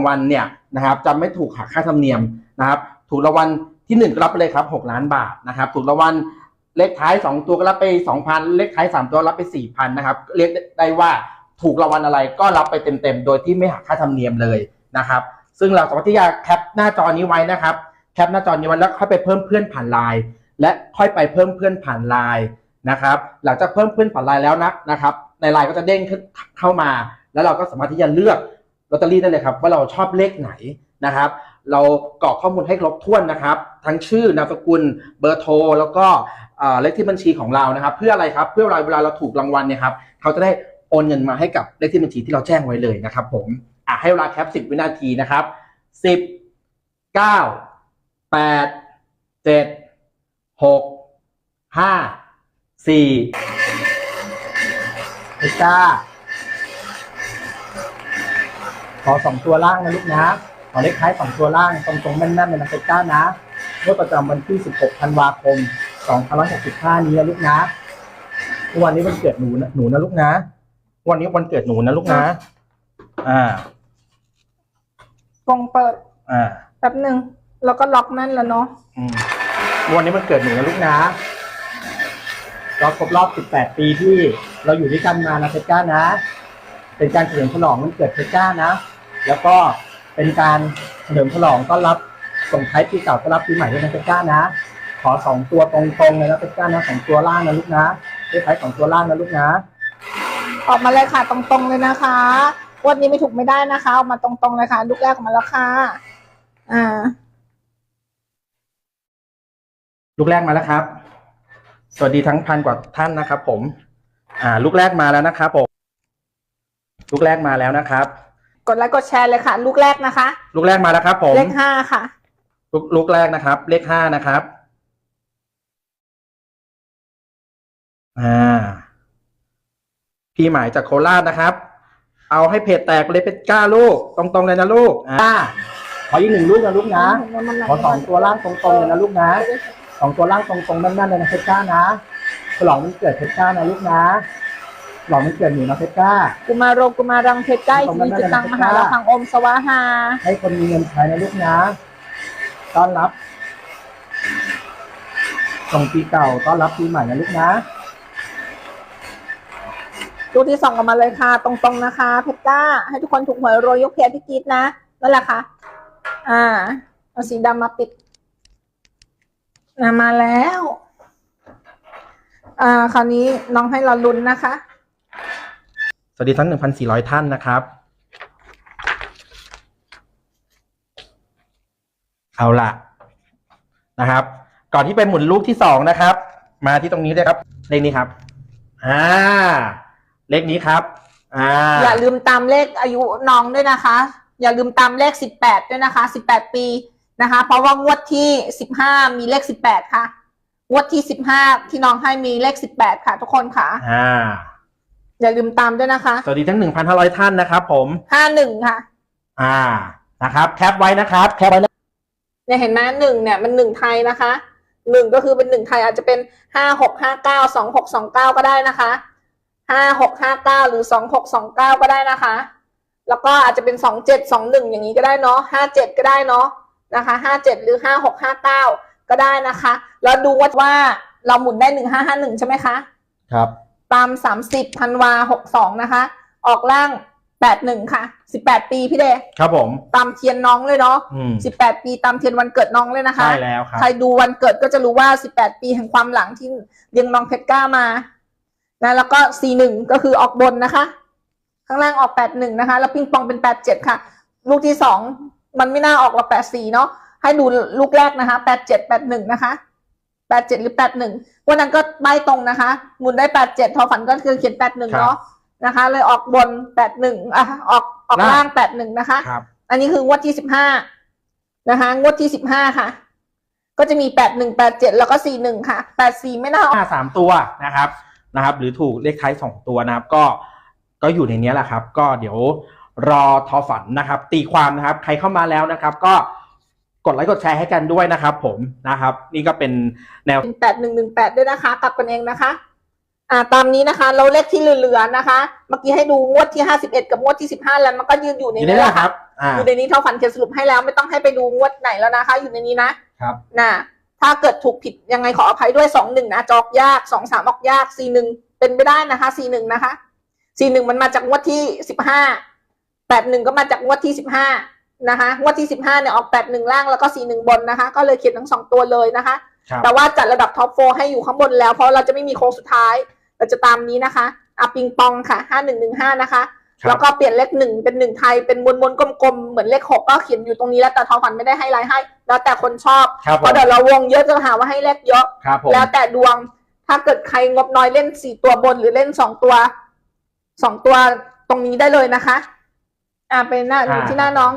างวัลเนี่ยนะครับจะไม่ถูกหักค่าธรรมเนียมนะครับ ถูกรางวัลที่หนึ่งก็รับไปเลยครับหกล้านบาทนะครับ ถูกรางวัลเลขท้ายสองตัวก็รับไปสองพันเลขท้ายสามตัวรับไปสี่พันนะครับ เรียกได้ว่าถูกรางวัลอะไรก็รับไปเต็มๆ โดยที่ไม่หักค่าธรรมเนียมเลยนะครับ ซึ่งเราสามารถที่จะแคปหน้าจอนี้ไว้นะครับ แคปหน้าจอนี้ไว้แล้วค่อยไปเพิ่มเพื่อนผ่านไลน์และค่อยไปเพิ่มเพื่อนผ่านไลน์นะครับ หลังจากเพิ่มเพื่อนผ่านไลน์แล้วนะนะครับ ในไลน์ก็จะเด้งเข้ามา แล้วเราก็สามารถที่จะเลือก ลอตเตอรี่ได้เลยครับว่าเราชอบเลขไหนนะครับ เรากรอกข้อมูลให้ครบถ้วนนะครับ ทั้งชื่อนามสกุลเบอร์โทร แล้วก็เลขที่บัญชีของเรานะครับ เพื่ออะไรครับเพื่อเวลาเวลาเราถูกรางวัลเนี่ยครับเขาจะได้โอนเงินมาให้กับเลขที่บัญชีที่เราแจ้งไว้เลยนะครับ ผมอะให้เวลาแคป10 วินาทีนะครับ 10 9 8 7 6 5 4เอก้า สองตัวล่างนะลูกนะ ขอเลขท้ายสองตัวล่างตรงๆแม่นๆเลยนะเซก้านะงวดประจำวันที่ 16 ธันวาคม 2565 นี้นะลูกนะ วันนี้วันเกิดหนูนะหนูนะลูกนะ วันนี้วันเกิดหนูนะลูกนะ อ่ากล่องเปิด อ่า แป๊บหนึ่งแล้วก็ล็อกนั่นแล้วเนาะอืมวันนี้มันเกิดหนูนะลูกนะเราครบรอบ 18 ปีที่เราอยู่ด้วยกันมานะเพชรก้านะ เป็นการเฉลิมฉลองวันเกิดเพชรก้านะ แล้วก็เป็นการเฉลิมฉลองต้อนรับส่งท้ายปีเก่าต้อนรับปีใหม่ด้วยนะเพชรก้านะ ขอสองตัวตรงๆเลยนะเพชรก้านะสองตัวล่างนะลูกนะเลขท้ายสองตัวล่างนะลูกนะ ออกมาเลยค่ะตรงๆเลยนะคะวันนี้ไม่ถูกไม่ได้นะคะออกมาตรงๆเลยค่ะลูกแรกออกมาแล้วค่ะ อ่า ลูกแรกมาแล้วครับ สวัสดีทั้งพันกว่าท่านนะครับ ผม อ่า ลูกแรกมาแล้วนะครับผม ลูกแรกมาแล้วนะครับ กดไลค์กดแชร์เลยค่ะ ลูกแรกนะคะ ลูกแรกมาแล้วครับ ผมเลขห้าค่ะ ลูกลูกแรกนะครับ เลขห้านะครับ อ่า พี่หมายจากโคราชนะครับ เอาให้เพจแตกเลยเป็นก้าลูก ตรงๆเลยนะลูก อ่า ขออีกหนึ่งลูกนะลูกนะ ขอสองตัวล่างตรงๆเลยนะลูกนะสองตัวล่างตรงๆแน่นๆเลยนะเพชรก้านะฉลองมันเกิดเพชรก้านะลูกนะ ฉลองมันเกิดหนูนะเพชรก้า กุมาโรงกุมารังเพชรใกล้ตรงทีนั้นจิตตังนะมหาละพังอมสวาหา ให้คนมีเงินใช้นะลูกนะ ต้อนรับ ส่งปีเก่าต้อนรับปีใหม่นะลูกนะลูกที่สองออกมาเลยค่ะ ตรงๆนะคะ เพชรก้า ให้ทุกคนถูกหวยโรยยกแพรพี่กีดนะนั่นแหละค่ะ อ่า เอาสีดำมาปิดนะมาแล้ว อ่า คราวนี้น้องให้เราลุ้นนะคะส วัสดีทั้ง 1,400 ท่านนะครับ เอาละนะครับ ก่อนที่ไปหมุนลูกที่สองนะครับ มาที่ตรงนี้เลยครับ เลขนี้ครับ อ่า เลขนี้ครับ อ่า อย่าลืมตามเลขอายุน้องด้วยนะคะ อย่าลืมตามเลขสิบแปดด้วยนะคะสิบแปดปีนะคะ เพราะว่างวดที่สิบห้ามีเลขสิบแปดค่ะ งวดที่สิบห้าที่น้องให้มีเลขสิบแปดค่ะ ทุกคนค่ะ อ่า อย่าลืมตามด้วยนะคะสวัสดีทั้ง 1,500 ท่านนะครับผม ห้าหนึ่งค่ะ อ่านะครับ แคปไว้นะครับ แคปไว้นะเนี่ยเห็นไหมหนึ่งเนี่ยมันหนึ่งไทยนะคะหนึ่งก็คือเป็นหนึ่งไทยอาจจะเป็นห้าหกห้าเก้าสองหกสองเก้าก็ได้นะคะห้าหกห้าเก้าหรือสองหกสองเก้าก็ได้นะคะ แล้วก็อาจจะเป็นสองเจ็ดสองหนึ่งอย่างนี้ก็ได้เนาะห้าเจ็ดก็ได้เนาะนะคะห้าเจ็ดหรือห้าหกห้าเก้าก็ได้นะคะ แล้วดูว่าว่าเราหมุนได้หนึ่งห้าห้าหนึ่งใช่ไหมคะ ครับ ตามสามสิบธันวาหกสองนะคะ ออกล่างแปดหนึ่งค่ะสิบแปดปีพี่เดครับผม ตามเทียนน้องเลยเนาะอืมสิบแปดปีตามเทียนวันเกิดน้องเลยนะคะ ใช่แล้วครับ ใครดูวันเกิดก็จะรู้ว่าสิบแปดปีแห่งความหลังที่เลี้ยงน้องเพชรก้ามานะแล้วก็สี่หนึ่งก็คือออกบนนะคะ ข้างล่างออกแปดหนึ่งนะคะ แล้วปิงปองเป็นแปดเจ็ดค่ะ ลูกที่สองมันไม่น่าออกหรอกแปดสี่เนาะให้ดูลูกแรกนะคะแปดเจ็ดแปดหนึ่งนะคะ แปดเจ็ดหรือแปดหนึ่งวันนั้นก็ใบตรงนะคะ หมุนได้แปดเจ็ดทอฝันก็คือเขียนแปดหนึ่งเนาะนะคะ เลยออกบนแปดหนึ่งอะออกออกล่างแปดหนึ่งนะคะครับอันนี้คืองวดที่สิบห้านะคะ งวดที่สิบห้าค่ะ ก็จะมีแปดหนึ่งแปดเจ็ดแล้วก็สี่หนึ่งค่ะแปดสี่ไม่น่าออกห้าสามตัวนะครับนะครับ หรือถูกเลขท้ายสองตัวนะครับ ก็ก็อยู่ในนี้แหละครับ ก็เดี๋ยวรอทอฝันนะครับ ตีความนะครับ ใครเข้ามาแล้วนะครับ ก็ กดไลค์กดแชร์ให้กันด้วยนะครับ ผมนะครับ นี่ก็เป็นแนว แปดหนึ่งหนึ่งแปดด้วยนะคะ กลับกันเองนะคะ อ่าตามนี้นะคะ เราเลขที่เหลือๆนะคะ เมื่อกี้ให้ดูงวดที่ห้าสิบเอ็ดกับงวดที่สิบห้าแล้วมันก็ยืนอยู่ในอยู่ในนี้นี้แหแหละละคค่ะรับ อ่า อยู่ในนี้เท่าฝันเขียนสรุปให้แล้วไม่ต้องให้ไปดูงวดไหนแล้วนะคะ อยู่ในนี้นะครับนะถ้าเกิดถูกผิดยังไงขออภัยด้วยสองหนึ่งนะจอกยากสองสามออกยากสี่หนึ่งเป็นไปได้นะคะสี่หนึ่งนะคะสี่หนึ่งมันมาจากงวดที่สิบห้าแปดหนึ่งก็มาจากงวดที่สิบห้า นะคะงวดที่สิบห้าเนี่ยออกแปดหนึ่งล่างแล้วก็สี่หนึ่งบนนะคะ ก็เลยเขียนทั้งสองตัวเลยนะคะครับแต่ว่าจัดระดับท็อปโฟให้อยู่ข้างบนแล้วเพราะเราจะไม่มีโค้งสุดท้ายเราจะตามนี้นะคะอะปิงปองค่ะห้าหนึ่งหนึ่งห้านะคะครับแล้วก็เปลี่ยนเลขหนึ่งเป็นหนึ่งไทยเป็นมวนมวนๆกลมๆ เหมือนเลขหกก็เขียนอยู่ตรงนี้แล้วแต่ทอฝันไม่ได้ให้ไลน์ให้ แล้วแต่คนชอบครับเพผมราะเดี๋ยวเราวงเยอะจะหาว่าให้เลขเยอะครับผมแล้วแต่ดวงถ้าเกิดใครงบน้อยเล่นสี่ตัวบนหรือเล่นสองตัวสองตัวตรงนี้ได้เลยนะคะ อ่าเป็นหน้าอ่าที่หน้าน้อง